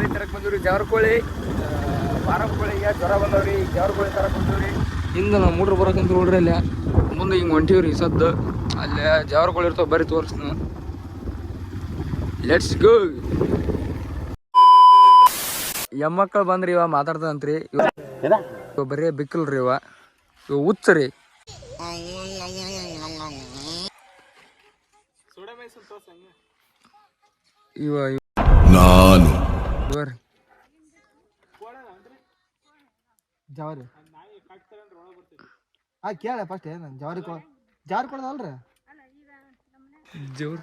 ಕೋಳಿ ತರಕ್ ಬಂದಿವ್ರಿ. ಜವರ ಕೋಳಿ ಫಾರಂ ಕೋಳಿಗೆ ಜ್ವರ ಬಂದವ್ರಿ. ಜವರ ಕೋಳಿ ತರಕ್ ಬಂದಿವ್ರಿ. ಹಿಂದೆ ನಾವು ಮೂಡ್ರು ಬರಕಂತ ನೋಡ್ರಿ ಅಲ್ಲಿ. ಮುಂದೆ ಹಿಂಗೆ ಹೊಂಟಿವ್ರಿ ಸದ್ದು. ಅಲ್ಲೇ ಜವರ ಕೋಳಿ ಇರ್ತಾವ ಬರೀ ತೋರಿಸ್ತೀನಿ ಲೆಟ್ಸ್ ಗೋ ಹೆಮ್ಮಕ್ಳು ಬಂದ್ರಿ ಇವ ಮಾತಾಡ್ತದಂತ್ರಿ. ಇವ ಬರೀ ಬಿಕ್ಕಲ್ರಿ ಇವ. ಇವ ಇವ. ಬರ್ರಿ. ಜವಾರಿ. ಆ ಕೇಳ ಫಸ್ಟ್ ಏನು ಜವಾರಿ ಕೊ ಜವಾರಿ ಕೊಡೋದಲ್ರಿ? ಜೋರ್.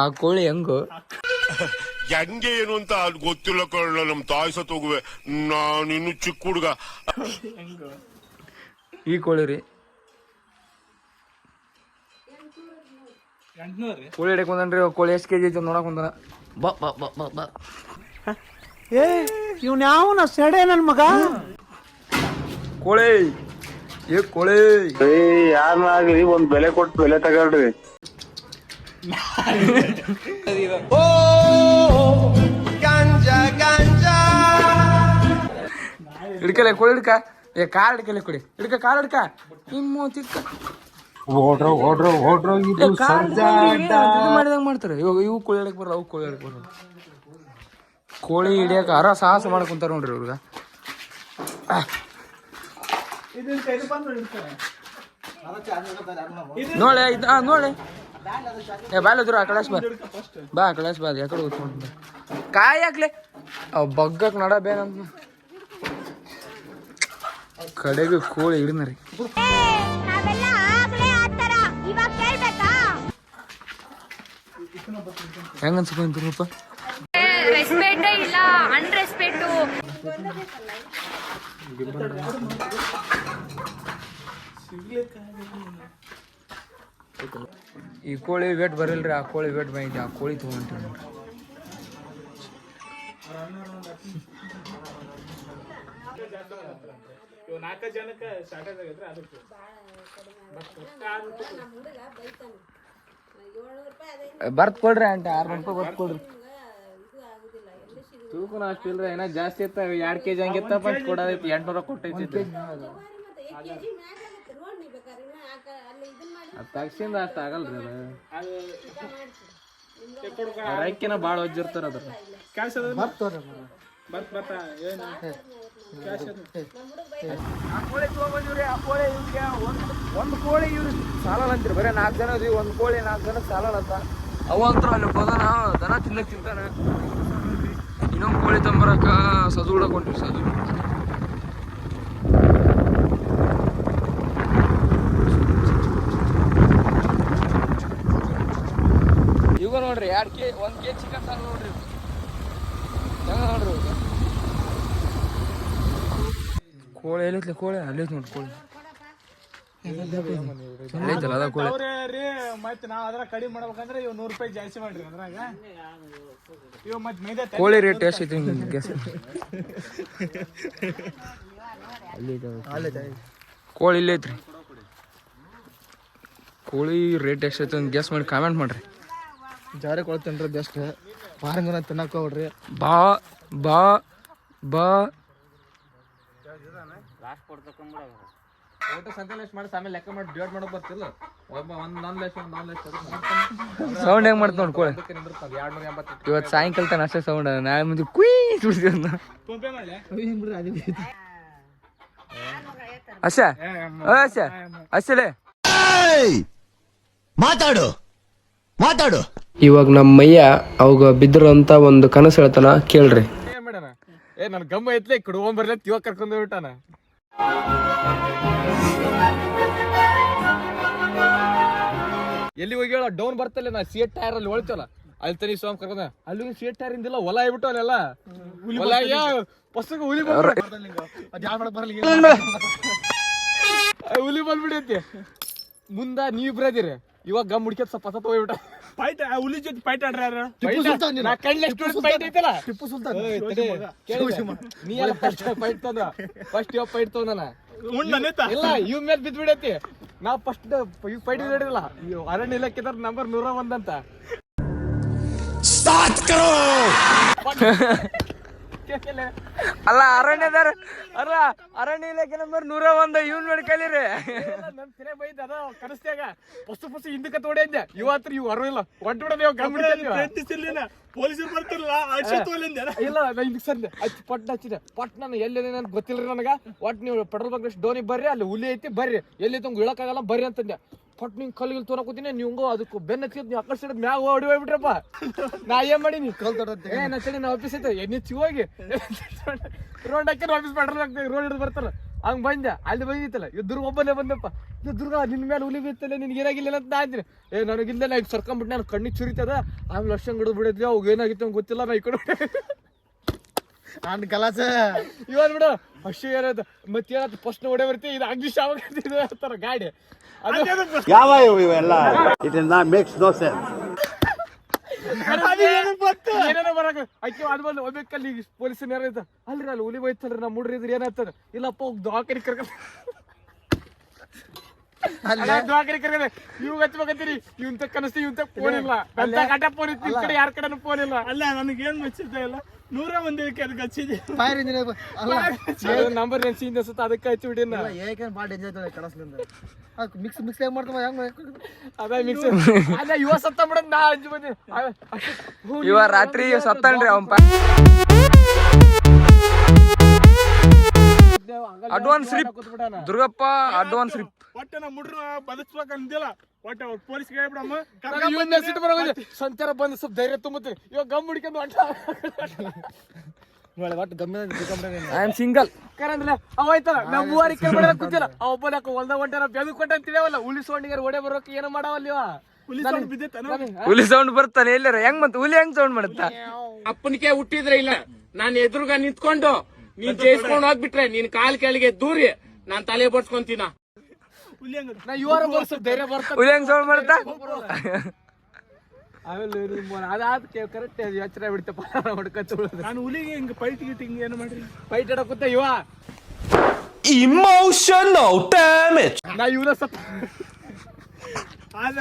ಆ ಕೋಳಿ ಹೆಂಗು? ಹೆಂಗೆ ಏನು ಅಂತ ಅದು ಗೊತ್ತಿಲ್ಲ ಕಳ್ಳ ನಮ್ ತಾಯಿ ಸತ್ ಹೋಗುವೆ. ನಾನಿನ್ನು ಚಿಕ್ಕ ಹುಡುಗ. ಈ ಕೋಳಿ ರೀ. ಕೋಳಿ ಹಿಡಕ್ ಬಂದನ್ರಿ ಕೋಳಿ ಎಷ್ಟು ಕೆಜಿ ಐತೆ ನೋಡಕ್ ಬಂದಾನ. ಬಾ ಬಾ ಬಾ ಬಾ ಬಾ. ಏ ಇವ್ನ ಯಾವನ ಸೆಡೆ ನನ್ ಮಗ? ಕೋಳಿ. ಏ ಕೋಳಿ. ಯಾರನ್ನಾಗ್ಲಿ ಒಂದ್ ಬೆಲೆ ಕೊಟ್ಟು ಬೆಲೆ ತಗೊಳ್ರಿ. ಹಿಡ್ಕಲೆ ಕೋಳಿ ಹಿಡ್ಕ. ಏ ಕಾರ್ ಹಿಡ್ಕಲೆ ಕೊಡಿ ಹಿಡ್ಕ ಕಾರ್ ಹಿಡ್ಕ. ನಿಮ್ಮ ತಿಕ್ಕ ಓಡ್ರೋ ಓಡ್ರೋ ಓಡ್ರೋ ಇದು ಮಾಡಿದಂಗ ಮಾಡ್ತಾರೆ. ಇವಾಗ ಇವು ಕೋಳಿ ಹಿಡಿಯಕ್ ಬರಲ್ಲ ಅವು ಕೋಳಿ ಬರಲ್ಲ. ಕೋಳಿ ಹಿಡಿಯಕ ಅರ ಸಾಹಸ ಮಾಡಕ್ ಕುಂತಾರ ನೋಡ್ರಿ ಇವ್ರಿಗೆ. ನೋಳೆ ಇದು ಹಾಂ ನೋಳೆ ಏ ಬಾಲ್ ಎದುರು ಆ ಕಳಾಸ್ ಬಾ ಬಾ ಆ ಕಳಾಸ್ ಬಾ ಯಾಕಡೆ ಕೂತ್ಕೊಂಡು ಕಾಯಿ ಹಾಕ್ಲೆ. ಅವ್ ಬಗ್ಗಕ್ ನಡ ಬೇನಂತ ಕಡೆಗೆ ಕೋಳಿ ಹಿಡಿದ್ರಿ ಹೆಂಗ ಅನ್ಸ್ಕೊಂತ ರೂಪ ರೆಸ್ಪೆಕ್ಟ್ ಇಲ್ಲ ಅನ್ರೆಸ್ಪೆಕ್ಟ್ ಈ ಕೋಳಿ ವೇಟ್ ಬರಲ್ರಿ ಆ ಕೋಳಿ ವೇಟ್ ಬಂದೈತಿ ಆ ಕೋಳಿ ತೊಗೊಂತೀವಿ ನೋಡ್ರಿ. ಬರ್ತ್ ಕೊಡ್ರಿ ಆಂಟಿ ಆರ್ನೂರು ರೂಪಾಯಿ ಬರ್ತ್ ಕೊಡ್ರಿ. ತೂಕನ ಅಷ್ಟಿಲ್ರಿ ಏನ ಜಾಸ್ತಿ ಇತ್ತ ಎರಡ್ ಕೆಜಿ ಹಂಗಿತ್ತ ಬಟ್ ಕೊಡೋದೈತಿ ಎಂಟ್ನೂರ ಕೊಟ್ಟೈತಿ ಅದು. ತಗ್ಸಿಂದ ಅಷ್ಟು ಆಗಲ್ರಿ ಅದು. ರೈಕಿನ ಭಾಳ ಒಜ್ಜಿರ್ತಾರ ಅದ್ರ ಬರ್ತ ಬರ್ತ ಇವ್ರಿಗೆ ಒಂದು ಕೋಳಿ ಬರೀ ನಾಲ್ಕು ಜನ ಇದೀವಿ ಒಂದು ಕೋಳಿ, ನಾಲ್ಕು ಜನ ದನ ತಿನ್ನಕ್ ತಿಂತಾನೆ. ಇನ್ನೊಂದು ಕೋಳಿ ತಂಬರಕ ಸದು ಕೊಂಡಿವಿ, ಸದು. ಇವಾಗ ನೋಡ್ರಿ, ಎರಡು ಕೆ ಒಂದು ಕೆ ಚಿಕನ್ ಸಾಲ ನೋಡ್ರಿ. ಹೆಂಗ ನೋಡ್ರಿ ಇವಾಗ ಕೋಳಿ ಎಲ್ಲೈತ್ಲೆ ಕೋಳಿ? ಅಲ್ಲೈತ್ ನೋಡಿ ಕೋಳಿ. ಅಲ್ಲೈತಲ್ಲ ಅದ ಕೋಳಿ. ರೀ ಮತ್ತೆ ನಾವ್ ಅದ್ರ ಕಡಿಮೆ ಮಾಡ್ಬೇಕಂದ್ರೆ ಇವ್ ನೂರು ರೂಪಾಯಿ ಜಾಸ್ತಿ ಮಾಡ್ರಿ ಅದ್ರಾಗ. ಇವ್ ಮತ್ ಮೈದಾ ಕೋಳಿ ರೇಟ್ ಎಷ್ಟು ಐತಿ ಗ್ಯಾಸ್ ಕೋಳಿ ಇಲ್ಲೇ ಐತ್ರಿ. ಕೋಳಿ ರೇಟ್ ಎಷ್ಟು ಐತಿ ಅಂತ ಗ್ಯಾಸ್ ಮಾಡಿ ಕಾಮೆಂಟ್ ಮಾಡ್ರಿ. ಜಾರಿ ಕೊಳ್ತೇನ್ರಿ ಬೆಸ್ಟ್ ಬಾರಂಗನ ತಿನ್ನಕ್ ಹೋಗ್ರಿ ಬಾ ಬಾ ಬಾ. ಫೋಟೋ ಸಂತಲೇಶ್ ಮಾಡಿ ಆಮೇಲೆ ಲೆಕ್ಕ ಮಾಡಿ ಡಿವೈಡ್ ಮಾಡೋದು ಬರ್ತಿಲ್ಲ. ಒಬ್ಬ ಒಂದ್ ಒಂದ್ ಲಕ್ಷ ಒಂದ್ ಒಂದ್ ಲಕ್ಷ ಸೌಂಡ್ ಹೆಂಗ್ ಮಾಡ್ತ ನೋಡಿ ಕೋಳಿ. ಇವತ್ತು ಸಾಯಂಕಾಲ ತಾನ ಅಷ್ಟೇ ಸೌಂಡ್ ನಾಳೆ ಮುಂದೆ ಕುಯ್ ಸುಡ್ತೀವಿ ಅಂತ ಅಶ ಅಶ ಅಶಲೇ ಮಾತಾಡು ಮಾತಾಡು. ಇವಾಗ ನಮ್ಮ ಮಯ್ಯ ಅವಾಗ ಬಿದ್ರು ಅಂತ ಒಂದು ಕನಸು ಹೇಳ್ತಾನ ಕೇಳ್ರಿ. ಏನ್ ಮಾಡ್ಯಾನ ಏ ನನ್ ಗಮ್ಮ ಐತ್ಲೆ ಕುಡ್ಕೊಂಡ್ ಬರ್ಲಿ ಇವಾಗ ಕರ್ಕೊಂಡ್ ಬಿಟ್ಟಾನ ಎಲ್ಲಿ ಹೋಗಿ ಹೇಳ? ಡೌನ್ ಬರ್ತಲ್ಲ ನಾ ಸೀಟ್ ಟೈರ್ ಅಲ್ಲಿ ಹೊಳ್ತಲ್ಲ ಅಲ್ಲಿ ತನಿ ಸ್ವಾಮಿ ಕರ್ಕೊಂಡ ಅಲ್ಲಿ ಸೀಟ್ ಟೈರ್ ಇಂದಿಲ್ಲ ಹೊಲ ಆಗ್ಬಿಟ್ಟು ಅಲ್ಲೆಲ್ಲ. ಹೊಲ ಆಗ್ಯಾ ಪಸಗ ಹುಲಿ ಹುಲಿ ಬಂದ್ಬಿಡೈತಿ ಮುಂದ ನೀವ್ ಬರದಿರಿ ಇವಾಗ ಗಮ್ ಹುಡ್ಕ್ಯತ್ ಸ್ವಲ್ಪ ಸತ್ತ ಹೋಗ್ಬಿಟ್ಟ. ಫೈಟ್ ಹುಲಿ ಜೊತೆ ಫೈಟ್ ಆಡ್ರ ಯಾರು? ನಾ ಕಣ್ಣಿಗೆ ಎಷ್ಟು ಫೈಟ್ ಐತಲ್ಲ? ಟಿಪ್ಪು ಸುಲ್ತಾನ್ ನೀ ಎಲ್ಲ ಫಸ್ಟ್ ಫೈಟ್ ತಂದ ಫಸ್ಟ್ ಯಾವ ಫೈಟ್ ತಗೊಂಡ ಇಲ್ಲ ಇವ್ ಮೇಲೆ ಬಿದ್ದು ಬಿಡೈತಿ ನಾ ಫಸ್ಟ್ ಇವ್ ಫೈಟ್ ಹಿಡಿಲ್ಲ ಅರಣ್ಯ ಇಲಾಖೆದಾರ ನಂಬರ್ ನೂರ ಒಂದಂತ ಸ್ಟಾರ್ಟ್ ಕರೋ! ಅಲ್ಲ ಅರಣ್ಯದಾರ ಅಲ್ಲ ಅರಣ್ಯ ಇಲಾಖೆ ನಂಬರ್ ನೂರ ಒಂದು ಇವ್ನ್ ನೋಡಿ ಕಲೀರಿ ನಮ್ ತಿರೆ ಬೈದ ಅದ ಕನಸ್ತ್ಯಾಗ ಪಸ್ತು ಪಸ್ತು ಹಿಂದಕ್ಕೆ ತೋಡಿದ್ದೆ ಇವತ್ತು ಇವ್ ಇಲ್ಲ ಒಟ್ಟು ಬಿಡೋದು ಇವಾಗ ಗಮನ ಪ್ರಯತ್ನಿಸಿರ್ಲಿಲ್ಲ ಪೊಲೀಸರು ಬರ್ತಿರಲ್ಲ ಅಡ್ಸಿ ತೋಲಿಂದ. ಇಲ್ಲ ನಾ ಹಿಂದಕ್ಕೆ ಸರ್ದೆ ಹಚ್ಚಿ ಪಟ್ ಹಚ್ಚಿದೆ ಪಟ್ ನಾನು ಎಲ್ಲಿ ನನ್ಗೆ ಗೊತ್ತಿಲ್ರಿ ನನಗೆ? ಒಟ್ಟು ನೀವು ಪೆಟ್ರೋಲ್ ಬಂಕ್ ಡೋನಿ ಬರ್ರಿ ಅಲ್ಲಿ ಹುಲಿ ಐತಿ ಬರ್ರಿ. ಎಲ್ಲಿ ತಂಗ್ ಇಳಕ್ಕಾಗಲ್ಲ ಬರ್ರಿ ಅಂತಂದೆ. ಪಟ್ ನಿಂಗೆ ಕಲ್ಲಿಗೆ ತೋನ ಕೂತೀನಿ ನೀವು ಅದಕ್ಕೆ ಬೆನ್ನ ಹಚ್ಚಿದ್ ನೀವು ಅಕ್ಕಡ ಸಿಡದ್ ಮ್ಯಾಗ ಓಡಿ ಹೋಗ್ಬಿಟ್ರಪ್ಪ. ನಾ ಏನ್ ಮಾಡೀನಿ? ಕಲ್ ಏ ನಾ ಚಳಿ ನಾ ಆಫೀಸ್ ಐತೆ ಎಣ್ಣೆ ಹೋಗಿ ರೋಡ್ ಹಾಕಿ ಆಫೀಸ್ ಪೆಟ್ರೋಲ್ ರೋಡ್ ಹಿಡಿದು ಬರ್ತಾರ. ಹಂಗ್ ಬಂದೆ ಅಲ್ಲಿ ಬಂದಿತ್ತಲ್ಲ. ಇದು ದುರ್ಗ ಒಬ್ಬನೇ ಬಂದಪ್ಪ. ಇದು ದುರ್ಗ ನಿನ್ ಮೇಲೆ ಹುಲಿ ಬಿತ್ತಲ್ಲ ನಿನ್ಗೆ ಏನಾಗಿಲ್ಲ ಅಂತ ನಾ ಅಂತೀನಿ ಏ ನನಗಿಲ್ಲ ನಾ ಈಗ ಸರ್ಕೊಂಡ್ಬಿಟ್ಟು ನಾನು ಕಣ್ಣಿಗೆ ಚುರಿತದ. ಆಮೇಲೆ ಲಕ್ಷ ಹಿಡಿದು ಬಿಡಿದ್ವಿ ಅವಾಗ ಏನಾಗಿತ್ತು ಗೊತ್ತಿಲ್ಲ ನಾ ಈ ಕಡೆ ನಾನು ಕಲಾಸ ಇವನ್ ಬಿಡು ಅಷ್ಟು ಏನದ ಮತ್ತೆ ಏನತ್ತ ಫಸ್ಟ್ ಹೊಡೆ ಬರ್ತೀವಿ ಇದು ಅಗ್ನಿ ಶಾವಕ ಅಂತಾರ ಗಾಡಿ. ಯಾವ ಇವೆಲ್ಲ? It is not makes no sense ಏನೇನೋ ಬರಕ ಅಕ್ಕಿ ಅದ್ ಬಂದು ಒಬ್ಬಕ್ಕಲ್ಲಿ ಪೊಲೀಸ್ ಅಲ್ರಿ ಅಲ್ಲಿ ಹುಲಿ ಬೈತಲ್ರಿ ನಮ್ಮ ಮುಡ್ರಿ ಇದ್ರಿ ಏನಾಗ್ತದ? ಇಲ್ಲಪ್ಪ ಹೋಗಿ ದವಾಖಾನಿ ಕರ್ಕ ದವಾಖಾನಿ ಕರ್ಕ ಇವ್ ಹಚ್ಬೇಕಂತೀರಿ ಇವಂತ ಕನಸ್ತಿ ಇವಂತ ಫೋನ್ ಇಲ್ಲ. ಅಂತ ಫೋನ್ ಇತ್ತು. ಈ ಕಡೆ ಯಾರ ಕಡೆನೂ ಫೋನ್ ಇಲ್ಲ. ಅಲ್ಲ ನನಗೇನ್ ಮೆಚ್ಚಿದ್ದೆ ಇಲ್ಲ ನೂರ ಅದಕ್ಕೆ ಹಚ್ಚಿದೆ ನಂಬರ್ ಸುತ್ತ ಅದಕ್ಕೆ ಹಚ್ಚಿ ಮಿಕ್ಸ್ ಮಿಕ್ಸ್ ಹೆಂಗ್ ಮಾಡ್ತಾವ ಹೆಂಗ್ ಅದ ಮಿಕ್ಸ್ ಅದ ಇವ ಸತ್ತ ಬಿಡೋದ್ ನಾ ಅಂಜು ಬಂದಿ ಇವ ರಾತ್ರಿ ಸತ್ತನ್ರಿ ಅವನ್ advance RIP Durgappa advance RIP ಒಟ್ಟೆ ನಮ್ಮ ಹುಡ್ರು ಬದುಕ್ಸ್ಬೇಕು ಅಂದಿಲ್ಲ ಒಟ್ಟೆ ಪೊಲೀಸ್ ಹೇಳ್ಬಿಡಮ್ಮ ಬರೋದು ಸಂಚಾರ ಬಂದು ಸ್ವಲ್ಪ ಧೈರ್ಯ ತುಂಬುತ್ತೆ ಇವಾಗ ಗಮ್ ಹುಡ್ಕೊಂಡು ಒಟ್ಟ ಒಟ್ಟು ಗಮ್ಮಿ ಐ ಆಮ್ ಸಿಂಗಲ್ ಕರಂದ್ರೆ ಅವ ಆಯ್ತಲ್ಲ ನಮ್ಮ ಮೂವರಿಗೆ ಕೇಳ್ಬಿಡ ಕೂತಿಲ್ಲ ಅವ ಒಬ್ಬನಕ್ಕ ಹೊಲ್ದ ಹೊಂಟಾರ ಬೆದು ಕೊಟ್ಟ ಅಂತ ಹುಲಿ ಉಳಿಸ್ ಹೊಂಡಿಗಾರ ಒಡೆ ಬರೋಕೆ ಏನೋ ಮಾಡವಲ್ಲ ಇವ ಹುಲಿ ಸೌಂಡ್ ಬಿದ್ದೈತೇನೋ? ಹುಲಿ ಸೌಂಡ್ ಬರ್ತಾನೆ ಎಲ್ಲರ ಹೆಂಗ್ ಮತ್ತೆ ಹುಲಿ ಹೆಂಗ್ ಸೌಂಡ್ ಮಾಡುತ್ತ ಅಪ್ಪನಿಗೆ ಹುಟ್ಟಿದ್ರೆ ಇಲ್ಲ ನಾನು ಎದುರುಗ ನಿಂತ್ಕೊಂಡು ನೀನ್ ಜೈಸ್ಕೊಂಡ್ ಹೋಗ್ಬಿಟ್ರೆ ನಿನ್ ಕಾಲ್ ಕೆಳಗೆ ದೂರಿ. ನಾನ್ ತಲೆ ಬಡ್ಸ್ಕೊಂತೀನ ಹೆಂಗ್ ಸೌಂಡ್ ಆಮೇಲೆ ಅದಾದ ಕರೆಕ್ಟ್ ಎಚ್ಚರ ಬಿಡ್ತಪ್ಪ ಹೊಡ್ಕೊಂತ ನಾನು ಹುಲಿಗೆ ಹಿಂಗ ಪೈಟ್ ಗೀಟ್ ಹಿಂಗ ಏನು ಮಾಡ್ರಿ? ಆಡಕುತ್ತ ಇವ ಇಮೋಷನಲ್ damage. ನಾ ಇವನ ಸತ್ತ ಆದ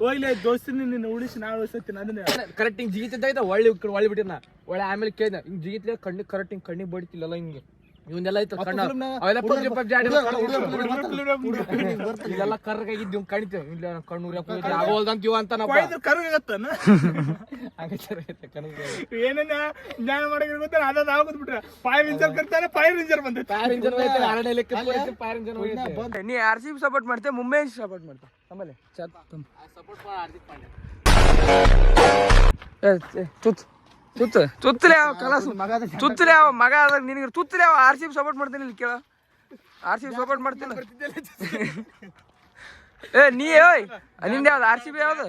ಹೋಗ್ಲಿ ದೋಸ್ತಿನ, ನಿನ್ನ ಉಳಿಸಿ ನಾನು ಉಳಿಸ್ತೀನಿ ಅದನ್ನ. ಕರೆಕ್ಟ್ ಹಿಂಗ್ ಜಿಗಿತಿದ್ದ ಒಳ್ಳೆ ಒಳ್ಳೆ ಬಿಟ್ಟಿನ ಒಳ್ಳೆ ಆಮೇಲೆ ಕೇಳಿದ ಹಿಂಗ್ ಜಿಗಿತ್ಲೆ ಕಣ್ಣಿಗೆ ಕರೆಕ್ಟ್ ಹಿಂಗ್ ಕಣ್ಣಿಗೆ ಬಡಿತಿಲ್ಲಲ್ಲ ಹಿಂಗೆ. ಇವನ್ನೆಲ್ಲ ಇತ್ತು ಕಣ್ಣ. ಅವೆಲ್ಲ ಪಬ್ಜಿ ಪಬ್ಜಿ ಆಡಿ ಇಲ್ಲೆಲ್ಲ ಕರ್ಗಾಗಿದ್ದು ಇವ್ನ್ ಕಣಿತೇವೆ ಇಲ್ಲ ಕಣ್ಣು ಉರಿಯಪ್ಪ ಆಗೋಲ್ದಂತ ಇವ ಅಂತ ನಾವು ಕರಗತ್ತನ ಏನನ್ನ ಜ್ಞಾನ ಮಾಡಕ್ಕೆ ಗೊತ್ತಾರ ಅದಾದ ಆಗೋದ್ ಬಿಟ್ರೆ. ಫೈರ್ ಇಂಜರ್ ಕರ್ತಾರೆ ಫೈರ್ ಇಂಜರ್ ಬಂದೆ ಫೈರ್ ಇಂಜರ್ ಐತೆ ಅರಣ್ಯ ಲೆಕ್ಕ ಫೈರ್ ಇಂಜರ್ ಹೋಗೈತೆ ನೀ ಆರ್ ಸಿ ಬಿ ಸಪೋರ್ಟ್ ಮಾಡ್ತೆ ಮುಂಬೈ ಸಪೋರ್ಟ್ ಮಾಡ್ತಾ ಆಮೇಲೆ ತುತ್ ತುತ್ ತುತ್ತಲೆ ಯಾವ ಕಲಾಸ. ತುತ್ತಲೆ ಯಾವ ಮಗ ಅದಾಗ ನಿನಗೆ ತುತ್ತಲೆ ಯಾವ ಆರ್ ಸಿ ಬಿ ಸಪೋರ್ಟ್ ಮಾಡ್ತೀನಿ ಇಲ್ಲಿ ಕೇಳ. ಆರ್ ಸಿ ಬಿ ಸಪೋರ್ಟ್ ಮಾಡ್ತೀನಿ ಏ ನೀ ಓಯ್. ನಿಂದ ಯಾವ್ದು? ಆರ್ ಸಿ ಬಿ ಯಾವ್ದು?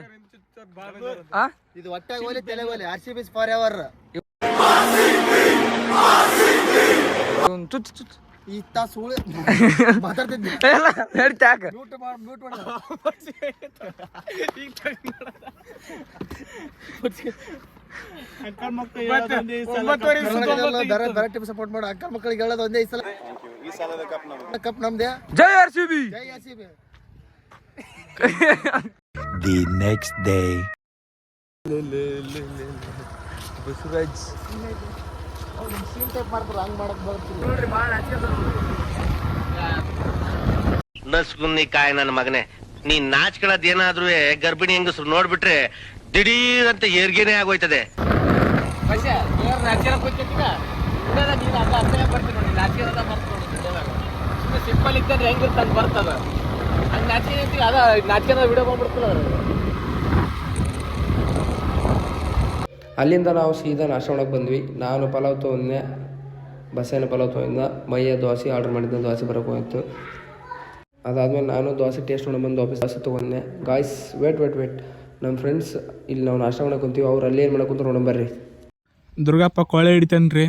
ಆ? ಇದು ಒಟ್ಟಾಗಿ ಹೋಲಿ ತಲೆ ಹೋಲಿ. R C B forever ತುತ್ತು ತುತ್ತು. ತುತ್ ಈ ತಾಸು ಮಾತಾಡ್ತಿದ್ದೆ. ಎಲ್ಲ ನಡೀತಾ ಯಾಕ ಮ್ಯೂಟ್ ಮಾಡಿ ಮ್ಯೂಟ್ ಮಾಡಿ. ಈ ಸಪೋರ್ಟ್ ಮಾಡು ಅಕ್ಕ ಮಕ್ಕಳಿಗೆ ಹೇಳೋದು ಒಂದೇ ಈ ಸಲ. ಕಪ್ ನಮ್ದೇ. ಜೈ R C B. Jai R C B. The next day. Scene type ಮಾಡ್ತಾರೆ ಹಂಗ್ ಮಾಡಕ್ ಬರ್ತೀನಿ ನಸ್ಗುನ್ನಿ ಕಾಯ ನನ್ನ ಮಗನೇ. ನೀನ್ ನಾಚ್ಕೊಳ್ಳೋದ್ ಏನಾದ್ರೂ ಗರ್ಭಿಣಿ ಹೆಂಗಸ್ರು ನೋಡ್ಬಿಟ್ರೆ ದಿಢೀರ್ ಅಂತ ಏರ್ಗೇನೆ ಆಗೋಯ್ತದೆ. ಸಿಂಪಲ್ ಇತ್ತಂದ್ರೆ ಹೆಂಗಿರ್ತ ಬರ್ತದ. ಹಂಗ ನಾಚಿಕೆ ಅದ ನಾಚಿಕೆ ವಿಡಿಯೋ ಬಂದ್ಬಿಡ್ತದ ಅಲ್ಲಿಂದ ನಾವು ಸೀದಾ ನಾಶ ಮಾಡಕ್ಕೆ ಬಂದ್ವಿ. ನಾನು ಪಲಾವ್ ತೊಗೊಂಡೆ ಬಸ್ಸಿನ ಪಲಾವ್ ತೊಗೊಂಡ ಮೈಯ ದೋಸೆ ಆರ್ಡ್ರ್ ಮಾಡಿದ್ದೆ ದೋಸೆ ಬರೋಕೆ ಹೋಯಿತು. ಅದಾದಮೇಲೆ ನಾನು ದೋಸೆ ಟೇಸ್ಟ್ ನೋಡೋ ಬಂದು ದೋಸೆ ತೊಗೊಂಡೆ ಗಾಯ್ಸ್ ವೇಟ್ ವೇಟ್ ವೇಟ್ ನಮ್ಮ ಫ್ರೆಂಡ್ಸ್ ಇಲ್ಲಿ ನಾವು ನಾಷ್ಟ ಮಾಡಕ್ಕೆ ಕುಂತೀವಿ, ಅವ್ರು ಅಲ್ಲಿ ಏನು ಮಾಡಕ್ಕೆ ನೋಡೋಣ ಬರ್ರಿ ದುರ್ಗಪ್ಪ ಕೊಳೆ ಹಿಡಿತಾನ್ರಿ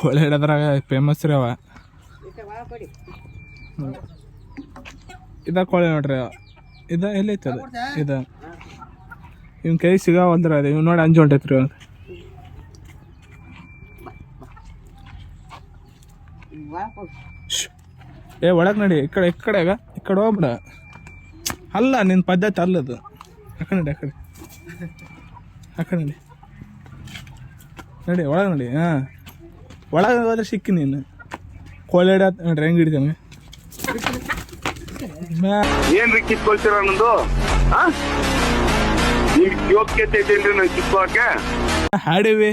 ಕೊಳೆ ಹಿಡದ್ರಾಗ ಫೇಮಸ್ ರೀ ಅವ. ಇದ ಕೊಳೆ ನೋಡ್ರಿ. ಇದ ಎಲ್ಲೈತೆ ಅದು ಇದ ಇವ್ನ ಕೈ ಸಿಗಾವಲ್ದ್ರ ಅದು ಇವ್ ನೋಡಿ ಅಂಜು ಹೊಂಟೈತ್ರಿ ಅವ್ನು ಶ್ಶ್. ಏ ಒಳಗೆ ನಡಿ. ಈ ಕಡೆ ಈ ಕಡೆಗ ಈ ಕಡೆ ಹೋಗ್ಬಿಡ. ಅಲ್ಲ ನಿನ್ ಪದ್ಧತಿ ಅಲ್ಲದು. ಆ ಕಡೆ ನಡಿ ಆ ಕಡೆ ಆ ಕಡೆ ನಡಿ. ನಡಿ ಒಳಗೆ ನಡಿ. ಹಾಂ. ಒಳಗೆ ಹೋದ್ರೆ ಸಿಕ್ಕಿ ನೀನು ಕೋಳಿ ಹಿಡಿ ನೋಡ್ರಿ ಹೆಂಗೆ ಹಿಡಿತಾನೆ. ಏನ್ರಿ ಕಿತ್ಕೊಳ್ತೀರ ನಂದು? ಯೋಗ್ಯತೆ ಇದೆಯಲ್ರಿ ನಾನು ಕಿತ್ಕೊಳಕ್ಕೆ? ಹಾಡಿವಿ.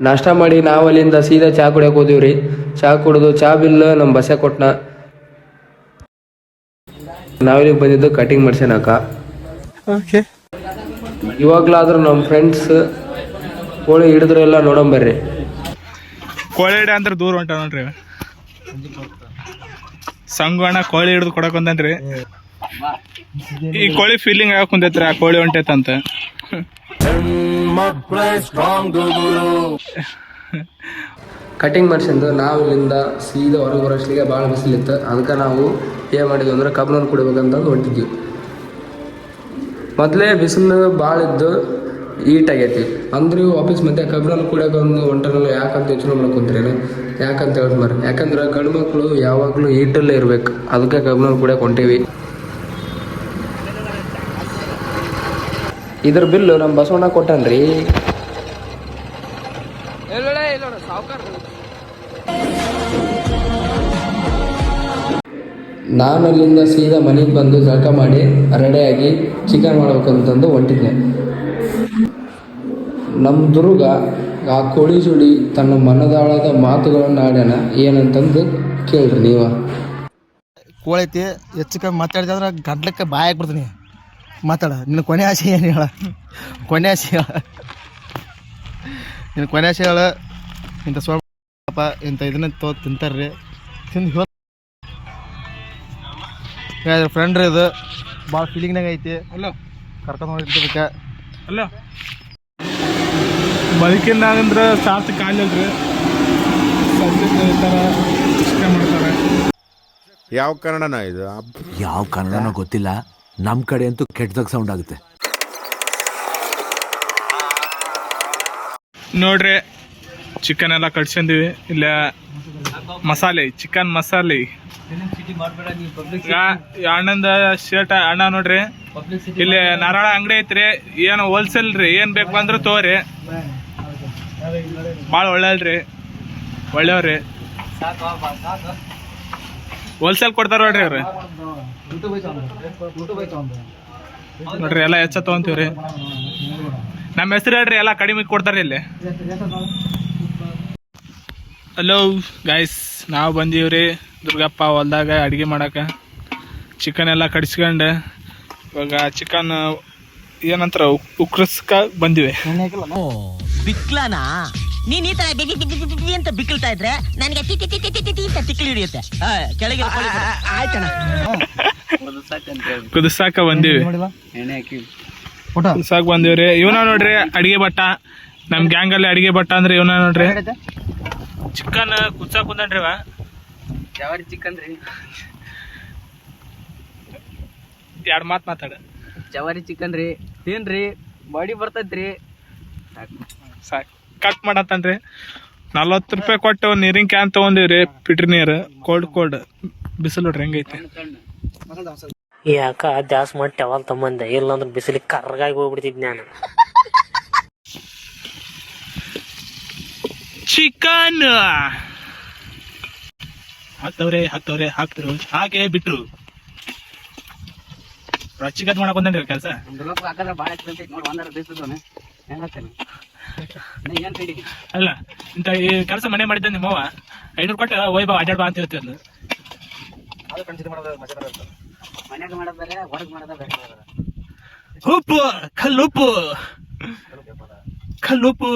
ನಾಷ್ಟ ಮಾಡಿ ನಾವು ಅಲ್ಲಿಂದ ಸೀದಾ ಚಾ ಕುಡಿಯೋಕೆ ಹೋದಿವಿ ರೀ. ಚಹಾ ಕುಡಿದು ಚಾ ಬಿಲ್ ನಮ್ ಬಸ್ಸೆ ಕೊಟ್ನ. ನಾವಿಲ್ಲಿಗೆ ಬಂದಿದ್ದು ಕಟಿಂಗ್ ಮಾಡ್ಸ್ಯಾನಕ ಓಕೆ ಇವಾಗ್ಲಾದ್ರೂ ನಮ್ ಫ್ರೆಂಡ್ಸ್ ಕೋಳಿ ಹಿಡಿದ್ರೆಲ್ಲ ನೋಡಂಬರ್ರಿ ಕೋಳಿ ಹಿಡಿಯ ಅಂದ್ರೆ ದೂರ ಹೊಂಟ ನೋಡ್ರಿ ಇವ. ಸಂಗಣ್ಣ ಕೋಳಿ ಹಿಡಿದು ಕೊಡಕ್ ಈ ಕೋಳಿ ಫೀಲಿಂಗ್ ಆಗಕ್ ಕುಂತೈತ್ರಿ ಆ ಕೋಳಿ ಹೊಂಟೈತಂತ ಕಟಿಂಗ್ ಮಾಡ್ಸ್ಯಂದು ನಾವು ಇಲ್ಲಿಂದ ಸೀದಾ ಹೊರಗೆ ಬರೋಷ್ಟಿಗೆ ಭಾಳ ಬಿಸಿಲಿತ್ತು. ಅದಕ್ಕೆ ನಾವು ಏನು ಮಾಡಿದ್ವಿ ಅಂದ್ರೆ ಕಬ್ನೂರು ಕುಡಿಬೇಕಂತಂದು ಹೊಂಟಿದ್ವಿ. ಮೊದಲೇ ಬಿಸಿಲು ಭಾಳ ಇದ್ದು ಈಟ್ ಆಗೈತಿ. ಅಂದ್ರೆ ವಾಪಸ್ ಮತ್ತೆ ಕಬ್ಬಿನಲ್ಲಿ ಕುಡಿಯೋಕೆ ಒಂದು ಒಂಟರಲ್ಲ ಯಾಕಂತ ಯೋಚನೆ ಮಾಡ್ಕೊಂತೀರೇನು ಯಾಕಂತ ಹೇಳಿ ಮರ ಯಾಕಂದ್ರೆ ಗಂಡು ಮಕ್ಕಳು ಯಾವಾಗಲೂ ಈಟಲ್ಲೇ ಇರ್ಬೇಕು. ಅದಕ್ಕೆ ಕಬ್ನಲ್ಲಿ ಕುಡಿಯೋಕೆ ಹೊಂಟೀವಿ ಇದ್ರ ಬಿಲ್ಲು ನಮ್ಮ ಬಸವಣ್ಣ ಕೊಟ್ಟನ್ರಿ. ನಾನು ಅಲ್ಲಿಂದ ಸೀದಾ ಮನೆಗೆ ಬಂದು ಜಳಕ ಮಾಡಿ ರೆಡಿಯಾಗಿ ಚಿಕನ್ ಮಾಡ್ಬೇಕಂತಂದು ಹೊಂಟಿದ್ದೆ. ನಮ್ಮ ದುರ್ಗ ಆ ಕೋಳಿ ಜೋಡಿ ತನ್ನ ಮನದಾಳದ ಮಾತುಗಳನ್ನು ಆಡ್ಯಾನ ಏನಂತಂದು ಕೇಳ್ರಿ ನೀವ. ಕೋಳಿ ಐತಿ ಹೆಚ್ಚು ಕಮ್ಮಿ ಮಾತಾಡಿದೆ ಅಂದ್ರೆ ಗಡ್ಲಕ್ಕೆ ಬಾಯಿ ಹಾಕ್ಬಿಡ್ತೀನಿ ಮಾತಾಡ ನಿನ್ನ ಕೊನೆ ಆಸೆ ಏನು ಹೇಳ? ಕೊನೆ ಆಸೆ ಹೇಳ. ನಿನ್ನ ಕೊನೆ ಆಸೆ ಹೇಳ ಇಂಥ ಸ್ವಲ್ಪ ಇಂಥ ಇದನ್ನ ತೋ ತಿಂತಾರ್ರಿ. ತಿಂದು ಹೇಳ. ಫ್ರೆಂಡ್ ರೀ ಇದು ಭಾಳ ಫೀಲಿಂಗ್ನಾಗ ಐತಿ. ಅಲ್ಲ. ಕರ್ಕೊಂಡು ಹೋಗಿದ್ದಕ್ಕೆ ಅಲ್ಲ. ಬದುಕಿನಾಗಂದ್ರೆ ಸಾತ್ ಕಾಲಿಲ್ರಿ. ಸದ್ಯಕ್ಕೆ ಈ ಥರ ಇಷ್ಟ ಮಾಡ್ತಾರೆ. ಯಾವ ಕನ್ನಡನ ಇದು? ಯಾವ ಕನ್ನಡನೋ ಗೊತ್ತಿಲ್ಲ. ನಮ್ ಕಡೆ ಅಂತೂ ಕೆಟ್ಟದಾಗ ಸೌಂಡ್ ಆಗುತ್ತೆ. ನೋಡ್ರಿ ಚಿಕನ್ ಎಲ್ಲ ಕಟ್ಸಂದಿವಿ ಇಲ್ಲ ಮಸಾಲೆ ಚಿಕನ್ ಮಸಾಲೆ. ಅಣ್ಣಂದ ಶರ್ಟ್ ಅಣ್ಣ ನೋಡ್ರಿ. ಇಲ್ಲಿ ನಾರಾಯಣ ಅಂಗಡಿ ಐತ್ರಿ. ಏನು ಹೋಲ್ಸೇಲ್ ರೀ ಏನ್ ಬೇಕು ಅಂದ್ರೆ ತಗೋರಿ. ಭಾಳ ಒಳ್ಳೆಯಲ್ರಿ ಒಳ್ಳೆಯವ್ರಿ ಹೋಲ್ಸೇಲ್ ಕೊಡ್ತಾರ ನೋಡ್ರಿ ಅವ್ರಿ. ನೋಡ್ರಿ, ಎಲ್ಲ ಹೆಚ್ಚ ತಗೊಂತೀವ್ರಿ. ನಮ್ಮ ಹೆಸರು ಹೇಳ್ರಿ, ಎಲ್ಲ ಕಡಿಮೆ ಕೊಡ್ತಾರೆ ಇಲ್ಲಿ. ಹಲೋ ಗಾಯ್ಸ್ ನಾವು ಬಂದೀವ್ರಿ ದುರ್ಗಪ್ಪ ಹೊಲ್ದಾಗ ಅಡುಗೆ ಮಾಡಕ್ಕೆ ಚಿಕನ್ ಎಲ್ಲ ಕಡಿಸ್ಕೊಂಡು ಇವಾಗ ಚಿಕನ್ ಏನಂತಾರ ಉಕ್ರಸ್ಕ ಬಂದಿವೆ. ಬಿಕ್ಲನಾ? ನೀನ್ ಈ ತರ ಬಿಗಿ ಬಿಗಿ ಬಿಗಿ ಬಿಗಿ ಅಂತ ಬಿಕ್ಲ್ತಾ ಇದ್ರೆ ನನಗೆ ಟಿ ಟಿ ಟಿ ಟಿ ಟಿ ಟಿ ಟಿ ಅಂತ ತಿಕ್ಲಿ ಹಿಡಿಯುತ್ತೆ. ಆ, ಕೆಳಗೆ ಆಯ್ತಣ್ಣ. ಕುದಿಸಾಕ ಬಂದೀವಿ. ಕುದಿಸಾಕ ಬಂದೀವ್ರಿ ಇವನ ನೋಡ್ರಿ ಅಡಿಗೆ ಭಟ್ಟ. ನಮ್ ಗ್ಯಾಂಗ್ ಅಲ್ಲಿ ಅಡಿಗೆ ಭಟ್ಟ ಅಂದ್ರೆ ಇವನ ನೋಡ್ರಿ. ಚಿಕನ್ ಕುಚ್ಚಾ ಕುಂದ್ರಿ ಇವ. ಜವಾರಿ ಚಿಕನ್ ರೀ? ಎರಡ್ ಮಾತ್ ಮಾತಾಡ. ಜವಾರಿ ಚಿಕನ್ ರೀ. ತಿನ್ರಿ. ಬಾಡಿ ಬರ್ತೈತ್ರಿ. ಸಾಕ್. ಕಟ್ ಮಾಡತ್ತನ್ರಿ? ನಲ್ವತ್ತು ರೂಪಾಯಿ ಕೊಟ್ಟು ನೀರಿನ ಕ್ಯಾನ್ ತಗೊಂಡಿವ್ರಿ ಪಿಟ್ರ್ ನೀರು. ಕೋಲ್ಡ್ ಕೋಲ್ಡ್ ಬಿಸಿಲು ನೋಡ್ರಿ ಹೆಂಗೈತೆ? ಯಾಕ ಜಾಸ್ತಿ ಮಾಡಿ ಯಾವಾಗ ತಮ್ಮಂದೆ? ಇಲ್ಲಾಂದ್ರೆ ಬಿಸಿಲಿಗೆ ಕರ್ಗಾಗಿ ಹೋಗ್ಬಿಡ್ತಿದ್ ನಾನು. ಚಿಕನ್! ಹತ್ತವ್ರೆ ಹಾಕ್ತವ್ರೆ ಹಾಕ್ತಿರು. ಹಾಗೆ ಬಿಟ್ರು. ಚಿಕನ್ ಮಾಡಕ್ ಬಂದ್ರಿ ಕೆಲಸ? ಅಲ್ಲ ಇಂತ ಈ ಕೆಲಸ ಮನೆ ಮಾಡಿದ್ದೆ ನಿಮ್ಮವ್ವ ಐನೂರು ಕೊಟ್ಟೆ ಒಯ್ ಬಾ ಅಡ್ಡಾಡ್ ಬಾ ಅಂತ ಹೇಳ್ತಿದ್ಲು. ಉಪ್ಪು ಕಲ್ಲುಪ್ಪು. ಕಲ್ಲುಪ್ಪು.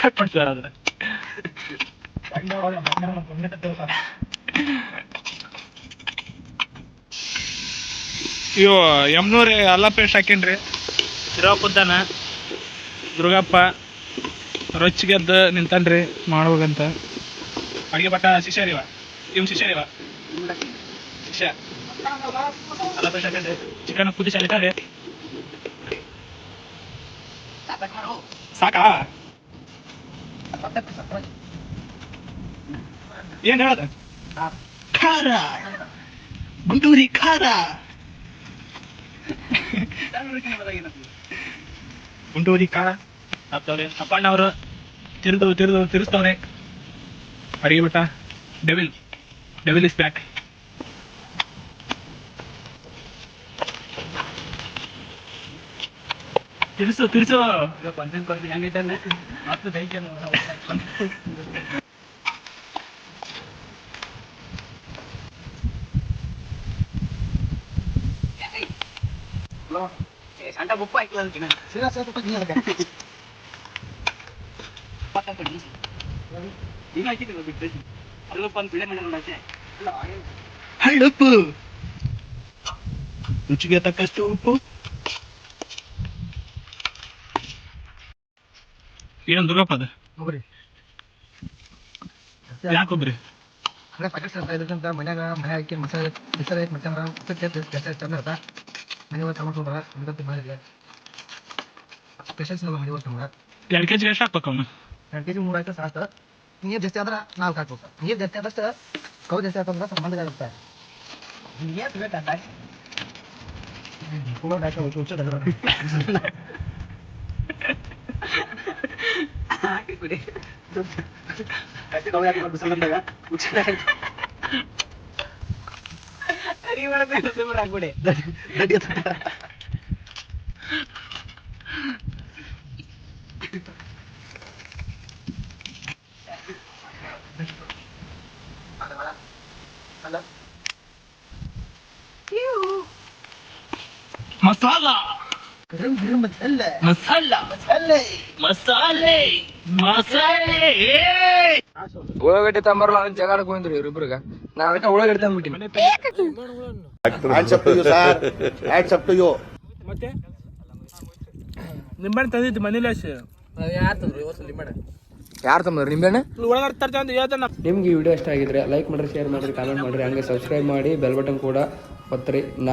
ಕಟ್ ಮಾಡ್ತಾರೆ ಅದ್ರ ಇವು ಯಮ್ನೂರಿ ಅಲ್ಲ ಎಷ್ಟು ಹಾಕೇನ್ರಿ. ಇರೋ ಕುದ್ದಾನ ದುರ್ಗಪ್ಪ, ರೊಚ್ಚಿಗೆದ್ದು ನಿಂತನ್ರಿ ಮಾಡ್ಬೇಕಂತ. ಅಡಿಗೆ ಭಟ್ಟ ಶಿಷ್ಯರಿವ? ಇವ್ ಶಿಷ್ಯರಿವ? ಶಿಷ್ಯ. ಚಿಕನ್ ಕುದಿ ಶಾಲಿತಾರೆ ಸಾಕಾ? ಏನ್ ಹೇಳದ? ಖಾರ. ಗುಂಡೂರಿ ಖಾರ. ಗುಂಟೂರಿ ಕಾಳ ಆಗ್ತವ್ರೆ. ಅಪ್ಪಣ್ಣ ಅವರು ತಿರುದು ತಿರುದು, ತಿರುಸ್ತವ್ರೆ. ಅಡಿಗೆ ಬಿಟ್ಟ? ಡೆವಿಲ್ ಡೆವಿಲ್ ಇಸ್ ಬ್ಯಾಕ್ ತಿರ್ಸು ತಿರ್ಸು. ಹೆಂಗೈತೆ ಮತ್ತೆ ದೈತ್ಯ ಸಣ್ಣ ಬುಪ್ಪ ಹಳ್ಳಪ್ಪು ರುಚಿಗೆ ತಕ್ಕಷ್ಟು ಉಪ್ಪು ಏನ್ ದುರ್ಗಪ್ಪ ಅದು ಹೋಗ್ರಿ ಯಾಕೊಬ್ರಿ ಹಂಗೆ ಪ್ಯಾಕೆಟ್ಸ್ ಅಂತ ಇದಕ್ಕಂತ ಮನ್ಯಾಗ ಮನೆ ಹಾಕಿ ಮಸಾಲೆ ಹಾಕಿ ಮಾಡ್ಕೊಂಡ್ರ ಉಪ್ಪು ಜಾಸ್ತಿ ಚಂದ ಇರ್ತಾ ಮನೆ ಒಳಗೆ ತಗೊಂಡು ಹೋಗ್ರ ಅಂತ ಮಾಡಿದ್ರೆ ಸ್ಪೆಷಲ್ಸ್ ಮನೆ ಒಳಗೆ ತಗೊಂಡ್ರ ಎರಡು ಕೆಜಿ ಎಷ್ಟು ಹಾಕ್ಬೇಕು ಅವನು ಎರಡು ಕೆ ಜಿ ಮೂರು ಹಾಕಿ ಸಾಕು ನೀರು ಜಾಸ್ತಿ ಆದ್ರೆ ನಾಲ್ಕು ಹಾಕ್ಬೇಕು ನೀರು ಜಾಸ್ತಿ ಆದಷ್ಟು ಕೌ ಜಾಸ್ತಿ ಆತಂದ್ರೆ ಸಂಬಂಧ ಆಗುತ್ತೆ ಕೂಡ ಹಾಕಿ ಹುಚ್ಚು ಹುಚ್ಚು ತೆಗೆದ್ರು. ಹಾಕಿ ಕೌ ಹಾಕಿ ಬಿಸಿಲು ಬಂದಾಗ ಹುಚ್ಚು ಹಾಕಿ- ದಡ್ಡಿ ಎತ್ತ- ಮಸಾಲ ಗರಂ ಗರಂ ಮಸಾಲೆ. ಮಸಾಲ. ಮಸಾಲೆ. ಮಸಾಲೆ. ಉಳ್ಳಾಗಡ್ಡಿ ತಂಬರಲ್ಲ ಅಂತ ಜಗಾಡಕ್ ಹೋಗಿದ್ರಿ ಇವ್ರಿಬ್ರಿಗ. ನಾ ಅದಕ್ಕೆ ಉಳ್ಳಾಗಡ್ಡಿ ತಂದ್ಬಿಟ್ಟಿನಿ ಮತ್ತೆ? ನಿಂಬೆಹಣ್ಣು ತಂದಿದ್ದು ಮನೇಲಿ ಯಾರು ತಂದ್ರಿ? ಇವತ್ತು ಯಾರು ತಂದ್ರಿ? ಒಳಗಡೆ ಹೇಳ್ತಾನ ನಿಮ್ಗೆ ಈ ವಿಡಿಯೋ ಇಷ್ಟ ಆಗಿದ್ರೆ ಲೈಕ್ ಮಾಡ್ರಿ ಶೇರ್ ಮಾಡ್ರಿ ಕಾಮೆಂಟ್ ಮಾಡ್ರಿ. ಹಂಗೆ ಸಬ್ಸ್ಕ್ರೈಬ್ ಮಾಡಿ ಬೆಲ್ ಬಟನ್ ಕೂಡ ಒತ್ತರಿ. ನಾ